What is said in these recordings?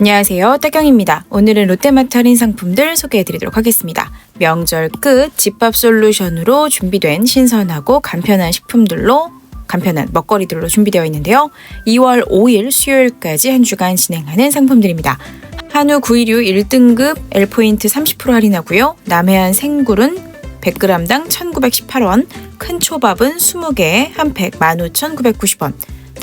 안녕하세요. 따경입니다. 오늘은 롯데마트 할인 상품들 소개해 드리도록 하겠습니다. 명절 끝 집밥 솔루션으로 준비된 신선하고 간편한 식품들로 간편한 먹거리들로 준비되어 있는데요. 2월 5일 수요일까지 한 주간 진행하는 상품들입니다. 한우 구이류 1등급 L포인트 30% 할인하고요. 남해안 생굴은 100g당 1,918원, 큰 초밥은 20개, 한 팩 15,990원,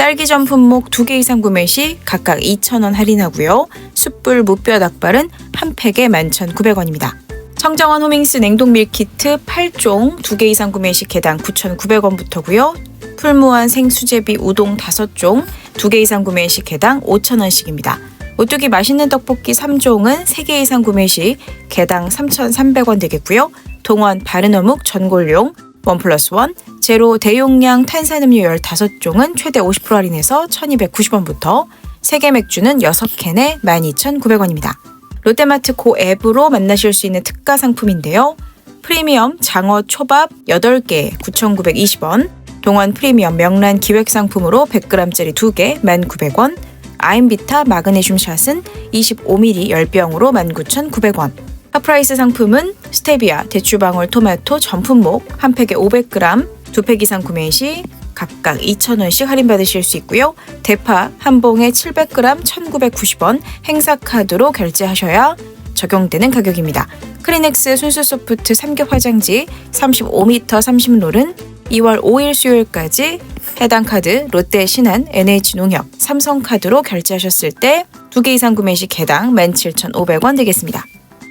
딸기전 품목 2개 이상 구매 시 각각 2,000원 할인하고요. 숯불 무뼈 닭발은 한 팩에 11,900원입니다. 청정원 호밍스 냉동 밀키트 8종 2개 이상 구매 시 개당 9,900원부터고요. 풀무한 생수제비 우동 5종 2개 이상 구매 시 개당 5,000원씩입니다. 오뚜기 맛있는 떡볶이 3종은 3개 이상 구매 시 개당 3,300원 되겠고요. 동원 바른 어묵 전골용 원 플러스 원 제로 대용량 탄산음료 15종은 최대 50% 할인해서 1290원부터 세계 맥주는 6캔에 12,900원입니다. 롯데마트 고 앱으로 만나실 수 있는 특가 상품인데요. 프리미엄 장어 초밥 8개 9,920원 동원 프리미엄 명란 기획 상품으로 100g짜리 2개 1,900원 아임비타 마그네슘 샷은 25ml 10병으로 19,900원 하프라이스 상품은 스테비아, 대추방울, 토마토 전품목 한 팩에 500g, 두 팩 이상 구매 시 각각 2,000원씩 할인받으실 수 있고요. 대파 한 봉에 700g 1,990원 행사 카드로 결제하셔야 적용되는 가격입니다. 크리넥스 순수 소프트 삼겹 화장지 35m 30롤은 2월 5일 수요일까지 해당 카드 롯데 신한 NH농협 삼성카드로 결제하셨을 때두개 이상 구매 시 개당 17,500원 되겠습니다.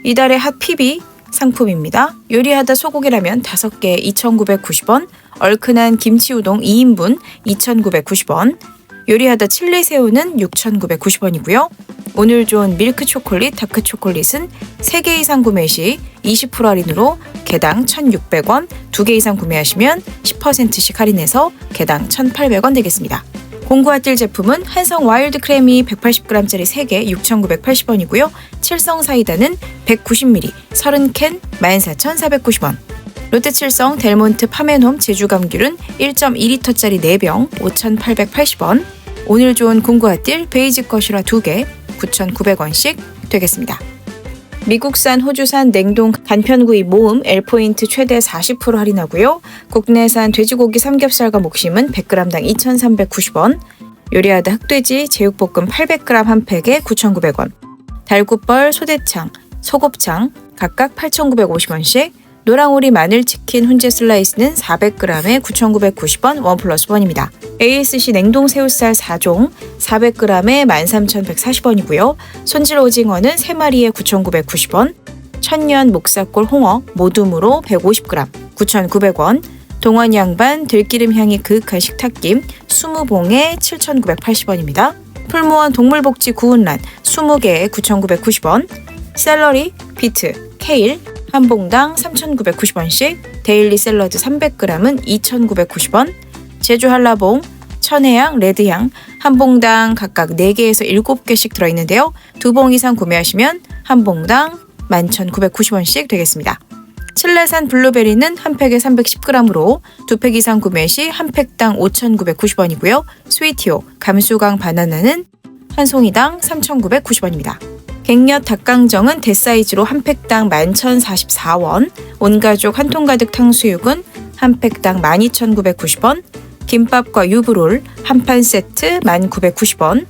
이달의 핫 PB 상품입니다. 요리하다 소고기라면 5개 2,990원, 얼큰한 김치 우동 2인분 2,990원, 요리하다 칠리 새우는 6,990원이고요. 오늘 좋은 밀크 초콜릿, 다크 초콜릿은 3개 이상 구매 시 20% 할인으로 개당 1,600원, 2개 이상 구매하시면 10%씩 할인해서 개당 1,800원 되겠습니다. 공구아뜰 제품은 한성 와일드 크래미 180g짜리 3개 6,980원이고요. 칠성 사이다는 190ml 30캔 14,490원. 롯데칠성 델몬트 파메놈 제주감귤은 1.2리터짜리 4병 5,880원. 오늘 좋은 공구아뜰 베이지 거시라 2개 9,900원씩 되겠습니다. 미국산, 호주산 냉동 간편구이 모음 L포인트 최대 40% 할인하고요. 국내산 돼지고기 삼겹살과 목심은 100g당 2,390원, 요리하다 흑돼지 제육볶음 800g 한 팩에 9,900원, 달구벌, 소대창, 소곱창 각각 8,950원씩, 노랑오리 마늘 치킨 훈제 슬라이스는 400g에 9,990원 원 플러스 원입니다. ASC 냉동 새우살 4종 400g에 13,140원이고요. 손질 오징어는 3마리에 9,990원, 천년 목사골 홍어 모둠으로 150g 9,900원, 동원 양반 들기름 향이 그윽한 식탁김 20봉에 7,980원입니다. 풀무원 동물복지 구운란 20개에 9,990원, 샐러리, 비트, 케일 한 봉당 3,990원씩, 데일리 샐러드 300g은 2,990원, 제주 한라봉, 천혜향, 레드향 한 봉당 각각 4개에서 7개씩 들어있는데요. 두 봉 이상 구매하시면 한 봉당 11,990원씩 되겠습니다. 칠레산 블루베리는 한 팩에 310g으로 두 팩 이상 구매 시 한 팩당 5,990원이고요. 스위티오, 감수강 바나나는 한 송이당 3,990원입니다. 갱엿 닭강정은 대사이즈로 한 팩당 11,044원, 온가족 한 통 가득 탕수육은 한 팩당 12,990원, 김밥과 유부롤 한 판 세트 1,990원,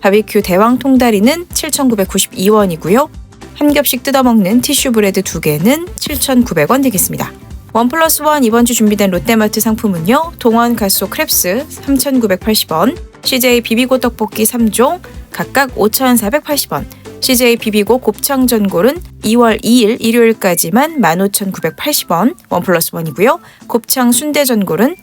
바비큐 대왕 통다리는 7,992원이고요. 한 겹씩 뜯어먹는 티슈 브레드 두 개는 7,900원 되겠습니다. 원 플러스 원 이번 주 준비된 롯데마트 상품은요. 동원 가소 크랩스 3,980원, CJ 비비고 떡볶이 3종 각각 5,480원, CJ 비비고 곱창 전골은 2월 2일 일요일까지만 15,980원 원 플러스 원이고요. 곱창 순대 전골은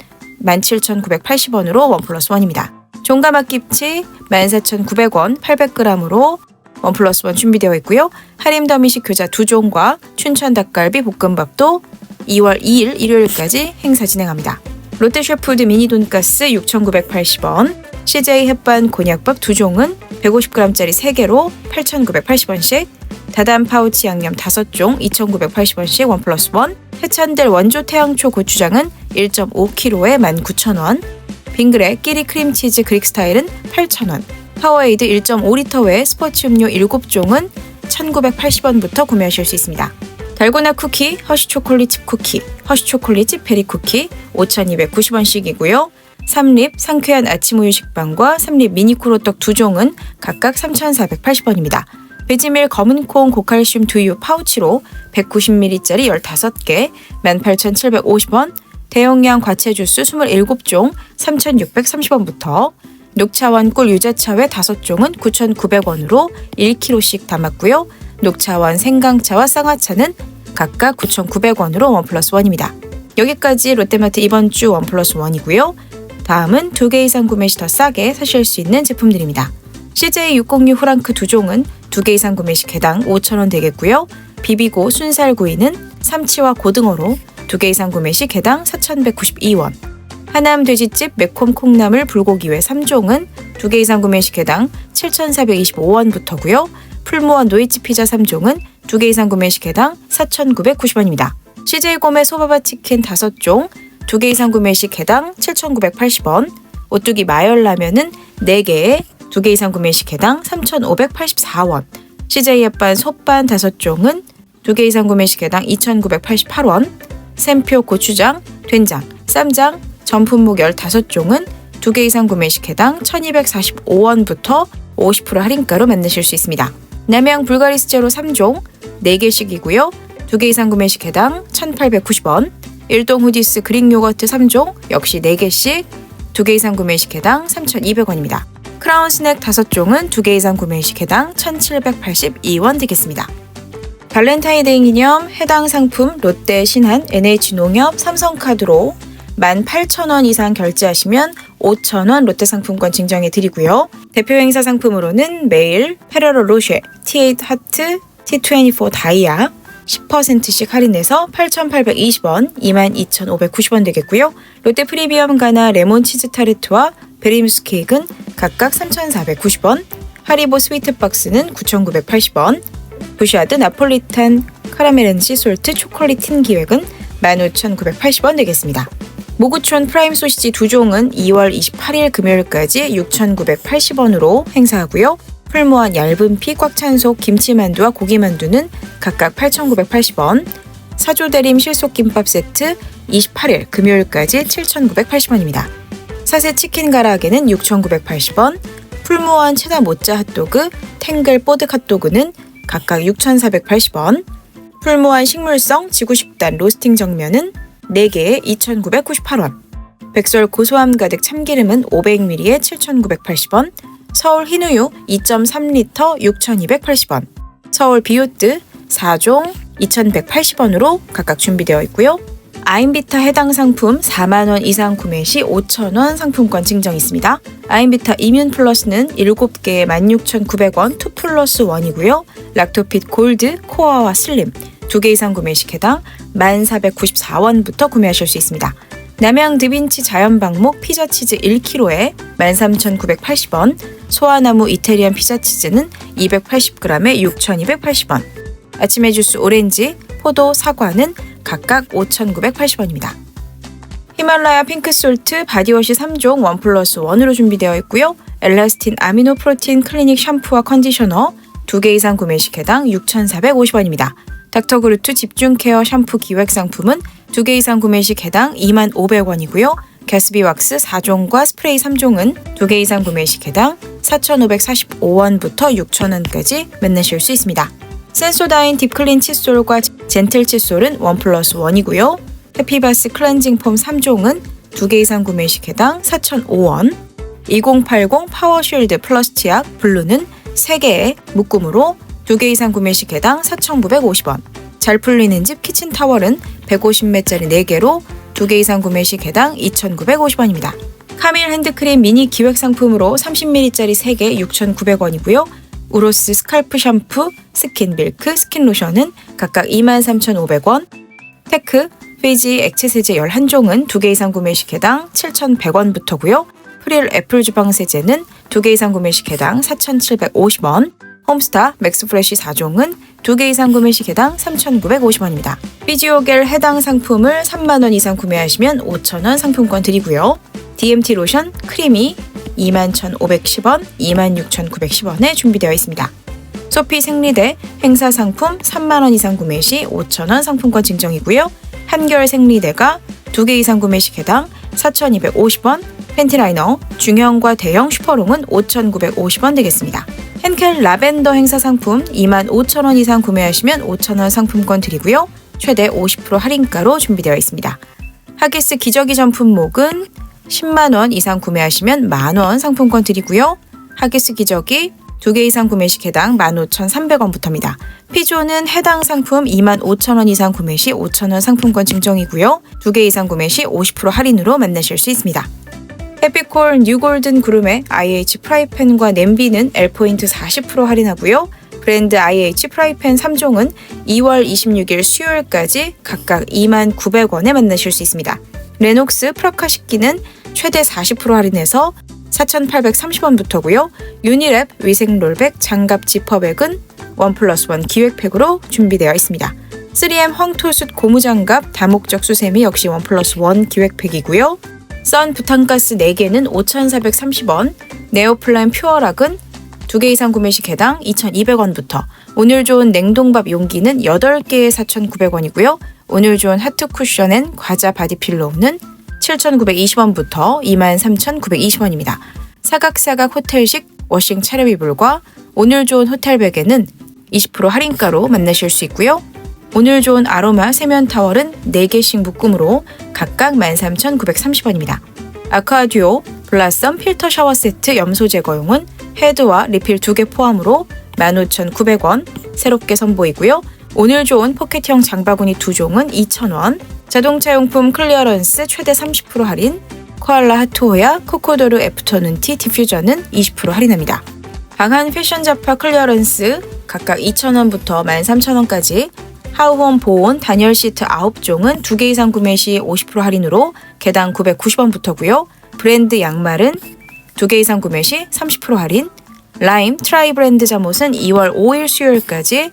17,980원으로 원 플러스 원입니다. 종가막 김치 14,900원 800g으로 원 플러스 원 준비되어 있고요. 하림 더미식 교자 두 종과 춘천 닭갈비 볶음밥도 2월 2일 일요일까지 행사 진행합니다. 롯데셰프드 미니 돈가스 6,980원, CJ 햇반 곤약밥 두 종은 150g짜리 3개로 8,980원씩, 다단 파우치 양념 5종 2,980원씩 원 플러스 원, 해찬들 원조 태양초 고추장은 1.5kg에 19,000원, 빙그레 끼리 크림치즈 그릭 스타일은 8,000원, 파워에이드 1.5리터 외 스포츠 음료 7종은 1980원부터 구매하실 수 있습니다. 달고나 쿠키, 허쉬 초콜릿 칩 쿠키, 허쉬 초콜릿 칩 페리 쿠키 5,290원씩이고요. 삼립 상쾌한 아침 우유 식빵과 삼립 미니 코로떡 두 종은 각각 3,480원입니다. 베지밀 검은콩 고칼슘 두유 파우치로 190ml짜리 15개 18,750원, 대용량 과채 주스 27종 3,630원부터 녹차원 꿀 유자차회 5종은 9,900원으로 1kg씩 담았고요. 녹차원 생강차와 쌍화차는 각각 9,900원으로 원 플러스 원입니다. 여기까지 롯데마트 이번 주 원 플러스 원이고요. 다음은 두 개 이상 구매 시 더 싸게 사실 수 있는 제품들입니다. CJ 606 프랑크 두 종은 두 개 이상 구매 시 개당 5,000원 되겠고요. 비비고 순살구이는 삼치와 고등어로 두 개 이상 구매 시 개당 4,192원. 하남 돼지집 매콤 콩나물 불고기회 3종은 두 개 이상 구매 시 개당 7,425원부터고요. 풀무원 노이치 피자 3종은 두 개 이상 구매 시 개당 4,990원입니다. CJ 곰의 소바바 치킨 5종, 두 개 이상 구매 시 개당 7,980원, 오뚜기 마열 라면은 4개에 두 개 이상 구매 시 개당 3,584원, CJ 햇반 솥반 5종은 두 개 이상 구매 시 개당 2,988원, 샘표 고추장, 된장, 쌈장, 전품목 15종은 두 개 이상 구매 시 개당 1,245원부터 50% 할인가로 만나실 수 있습니다. 남양 불가리 스제로 3종 4개씩이고요. 두 개 이상 구매 시 개당 1,890원. 일동 후디스 그릭 요거트 3종 역시 4개씩 두개 이상 구매 시 개당 3,200원입니다. 크라운 스낵 5종은 두개 이상 구매 시 개당 1,782원 되겠습니다. 발렌타인데이 기념 해당 상품 롯데 신한 NH농협 삼성카드로 18,000원 이상 결제하시면 5,000원 롯데 상품권 증정해 드리고요. 대표 행사 상품으로는 메일, 페레로 로쉐, T8 하트, T24 다이아 10%씩 할인해서 8,820원, 22,590원 되겠고요. 롯데 프리미엄 가나 레몬 치즈 타르트와 베리무스 케이크는 각각 3,490원, 하리보 스위트 박스는 9,980원, 부샤드 나폴리탄 카라멜렌지 솔트 초콜릿 틴 기획은 15,980원 되겠습니다. 모구촌 프라임 소시지 두 종은 2월 28일 금요일까지 6,980원으로 행사하고요. 풀무한 얇은 피 꽉 찬 속 김치만두와 고기만두는 각각 8,980원, 사조대림 실속김밥 세트 28일 금요일까지 7,980원입니다. 사세 치킨 가라아게는 6,980원, 풀무원 체다 모짜 핫도그, 탱글 뽀드 핫도그는 각각 6,480원, 풀무원 식물성 지구식단 로스팅 정면은 4개에 2,998원, 백설 고소함 가득 참기름은 500ml에 7,980원, 서울 흰우유 2.3리터 6,280원, 서울 비오트 4종 2,180원으로 각각 준비되어 있고요. 아임비타 해당 상품 4만원 이상 구매 시 5천원 상품권 증정 있습니다. 아임비타 이뮨 플러스는 7개에 16,900원 2 플러스 1이고요. 락토핏 골드, 코어와 슬림 2개 이상 구매 시 해당 1,494원부터 구매하실 수 있습니다. 남양 드빈치 자연방목 피자치즈 1kg에 13,980원, 소아나무 이태리안 피자치즈는 280g에 6,280원, 아침에 주스 오렌지, 포도, 사과는 각각 5,980원입니다. 히말라야 핑크솔트 바디워시 3종 원 플러스 1으로 준비되어 있고요. 엘라스틴 아미노 프로틴 클리닉 샴푸와 컨디셔너 2개 이상 구매 시 해당 6,450원입니다. 닥터그루트 집중 케어 샴푸 기획 상품은 2개 이상 구매 시 해당 25,500원이고요. 가스비 왁스 4종과 스프레이 3종은 2개 이상 구매 시 해당 4,545원부터 6,000원까지 만나실 수 있습니다. 센소다인 딥클린 칫솔과 젠틀 칫솔은 원 플러스 1이고요. 해피바스 클렌징 폼 3종은 2개 이상 구매 시 해당 4,005원. 2080 파워쉴드 플러스 치약 블루는 3개의 묶음으로 2개 이상 구매 시 개당 4,950원. 잘 풀리는 집 키친 타월은 150매짜리 4개로 2개 이상 구매 시 개당 2,950원입니다. 카밀 핸드크림 미니 기획 상품으로 30ml짜리 3개 6,900원이고요. 우로스 스칼프 샴푸, 스킨 밀크, 스킨 로션은 각각 23,500원. 테크, 피지 액체 세제 11종은 2개 이상 구매 시 개당 7,100원부터고요. 프릴 애플 주방 세제는 2개 이상 구매 시 개당 4,750원. 홈스타 맥스프레쉬 4종은 2개 이상 구매 시 개당 3,950원입니다. 피지오겔 해당 상품을 3만원 이상 구매하시면 5,000원 상품권 드리고요. DMT 로션, 크리미, 21,510원, 26,910원에 준비되어 있습니다. 소피 생리대 행사 상품 3만원 이상 구매 시 5,000원 상품권 증정이고요. 한결 생리대가 2개 이상 구매 시 개당 4,250원, 팬티 라이너 중형과 대형 슈퍼롱은 5,950원 되겠습니다. henkel 라벤더 행사 상품 25,000원 이상 구매하시면 5,000원 상품권 드리고요. 최대 50% 할인가로 준비되어 있습니다. 하기스 기저귀 전품목은 10만원 이상 구매하시면 만원 상품권 드리고요. 하기스 기저귀 2개 이상 구매 시 개당 15,300원부터입니다. 피조는 해당 상품 25,000원 이상 구매 시 5,000원 상품권 증정이고요. 2개 이상 구매 시 50% 할인으로 만나실 수 있습니다. 해피콜 뉴골든 그룹의 IH 프라이팬과 냄비는 L포인트 40% 할인하고요. 브랜드 IH 프라이팬 3종은 2월 26일 수요일까지 각각 29,900원에 만나실 수 있습니다. 레녹스 프라카 식기는 최대 40% 할인해서 4,830원부터고요. 유니랩 위생 롤백 장갑 지퍼백은 원 플러스 원 기획팩으로 준비되어 있습니다. 3M 황토숯 고무장갑 다목적 수세미 역시 원 플러스 원 기획팩이고요. 썬 부탄가스 4개는 5,430원, 네오플라임 퓨어락은 2개 이상 구매 시 개당 2,200원부터 오늘 좋은 냉동밥 용기는 8개에 4,900원이고요. 오늘 좋은 하트 쿠션엔 과자 바디 필로우는 7,920원부터 23,920원입니다. 사각사각 호텔식 워싱 차려이불과 오늘 좋은 호텔 베개는 20% 할인가로 만나실 수 있고요. 오늘 좋은 아로마 세면 타월은 4개씩 묶음으로 각각 13,930원입니다. 아쿠아 듀오 블라썸 필터 샤워 세트 염소 제거용은 헤드와 리필 2개 포함으로 15,900원 새롭게 선보이고요. 오늘 좋은 포켓형 장바구니 2종은 2,000원 자동차 용품 클리어런스 최대 30% 할인 코알라 하트호야 코코도르 애프터눈티 디퓨저는 20% 할인합니다. 방한 패션 잡화 클리어런스 각각 2,000원부터 13,000원까지 하우홈 보온 단열 시트 9종은 2개 이상 구매 시 50% 할인으로 개당 990원부터고요. 브랜드 양말은 2개 이상 구매 시 30% 할인 라임 트라이 브랜드 잠옷은 2월 5일 수요일까지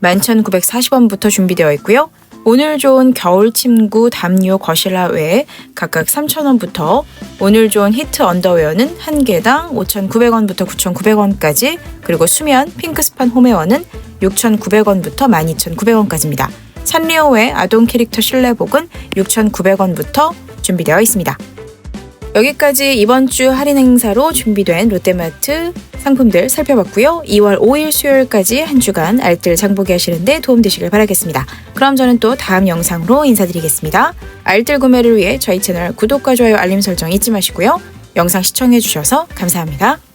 11,940원부터 준비되어 있고요. 오늘 좋은 겨울 침구 담요 거실라 외에 각각 3,000원부터 오늘 좋은 히트 언더웨어는 한 개당 5,900원부터 9,900원까지 그리고 수면 핑크스판 홈웨어는 6,900원부터 12,900원까지입니다. 산리오의 아동 캐릭터 실내복은 6,900원부터 준비되어 있습니다. 여기까지 이번 주 할인 행사로 준비된 롯데마트 상품들 살펴봤고요. 2월 5일 수요일까지 한 주간 알뜰 장보기 하시는데 도움되시길 바라겠습니다. 그럼 저는 또 다음 영상으로 인사드리겠습니다. 알뜰 구매를 위해 저희 채널 구독과 좋아요 알림 설정 잊지 마시고요. 영상 시청해주셔서 감사합니다.